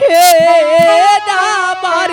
হে আমার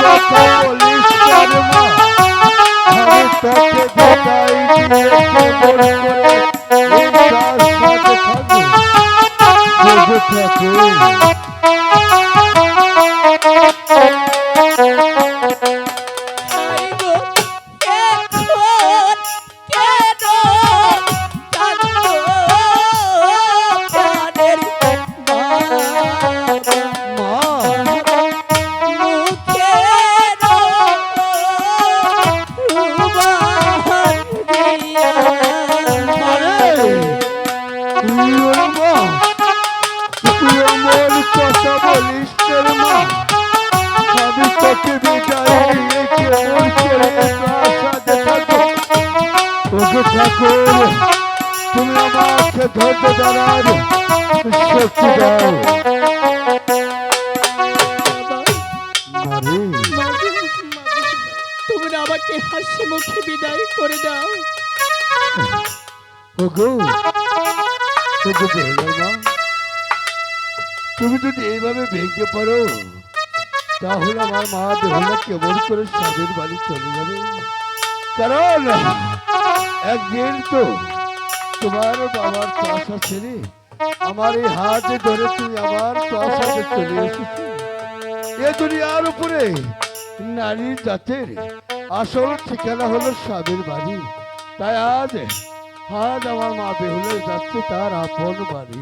আইগো আমি তোকে ঠাকুর তুমি আমাকে ধৈর্য দাঁড়ার শক্তি দাও তোমরা আমাকে হাসি মুখে বিদায় করে দাও। ওগো ওগো মা তুমি যদি এইভাবে ভেঙে পারো তাহলে আমার মা বেহুলা কেমন করে স্বামীর বাড়ি চলে যাবে? কারণ একদিন তো তোমার বাবার চাষা ছেড়ে আমার এই হাতে ধরে তুমি আমার চাষাতে চলে এসেছ। এ দুনিয়ার উপরে নারী জাতের আসল ঠিকানা হলো স্বামীর বাড়ি। তাই আজ আজ আমার মা বেহুলে যাচ্ছে তার আপন বাড়ি।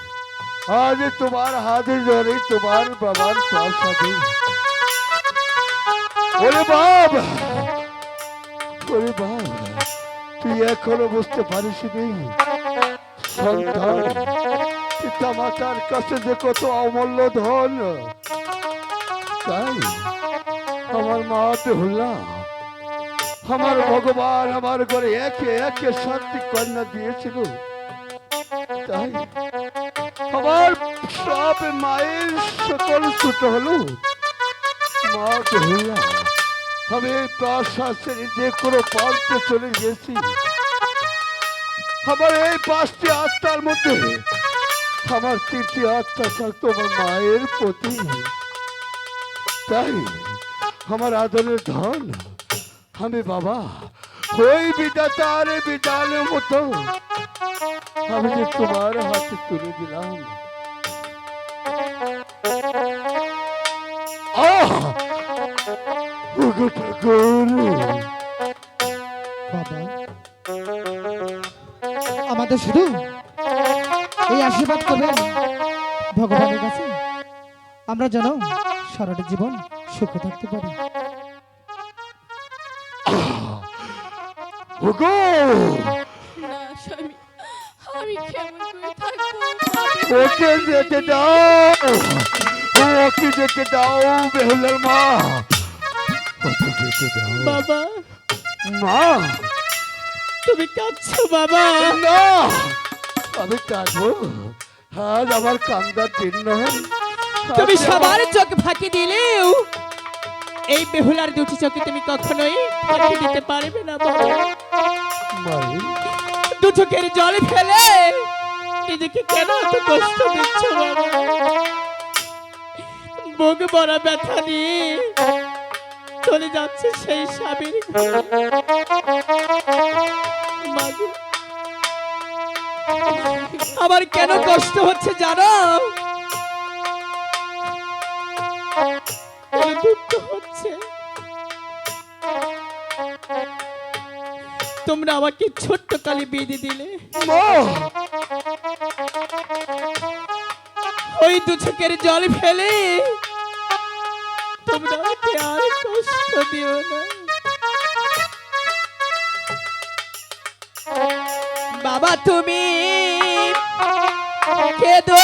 আজ তোমার হাতে ধরে তোমার বাবার প্রাসাদে। ওরে বাব ওরে বাব তুই এখনও বুঝতে পারিস নি সন্তান পিতা মাতার কাছে যে কত অমূল্য ধন, তাই আমার মা বেহুলা আমার ভগবান আমার ঘরে একে একে শান্তি কন্যা দিয়েছিল। তাই আমার সব মায়ের সকল ছোট হলো। মা বেহুলা আমি এই প্রাশ্বাসের যে কোনো পাল্টে চলে গেছি। আমার এই পাঁচটি আত্মার মধ্যে আমার তিনটি আত্মা থাকতো আমার মায়ের প্রতি। তাই আমার আদরের ধন, আমি বাবা, ওই বিধাতার বিধানের মতো আমি যে তোমার হাতে তুলে দিলাম। বাবা আমাদের শুধু এই আশীর্বাদ করবেন ভগবানের কাছে। আমরা যেন সারাটা জীবন সুখে থাকতে পারি। ওগো! ওকে যেতে দাও। ওকে যেতে দাও বেহুলার মা। ওকে যেতে দাও। বাবা। মা। তুমি কাঁদছো বাবা। না। আমি কাঁদবো। আজ আমার কান্দার দিন নয়। তুমি সবার চোখ ফাঁকি দিলেও এই বেহুলার দুটি চোখে তুমি কখনোই ফাঁকি দিতে পারবে না বাবা। দু চোখের জল ফেলে। নিজেকে কেন এত কষ্ট দিচ্ছ বুক বড় ব্যথা নিয়ে চলে যাচ্ছে সেই স্বামীর আমার কেন কষ্ট হচ্ছে জানো? হচ্ছে। তোমরা আমাকে ছোট্ট কালে বেঁধে দিলে। ওই দু চোখের জল ফেলে তোমরা আমাকে আর কষ্ট দিও না। বাবা তুমি কেদো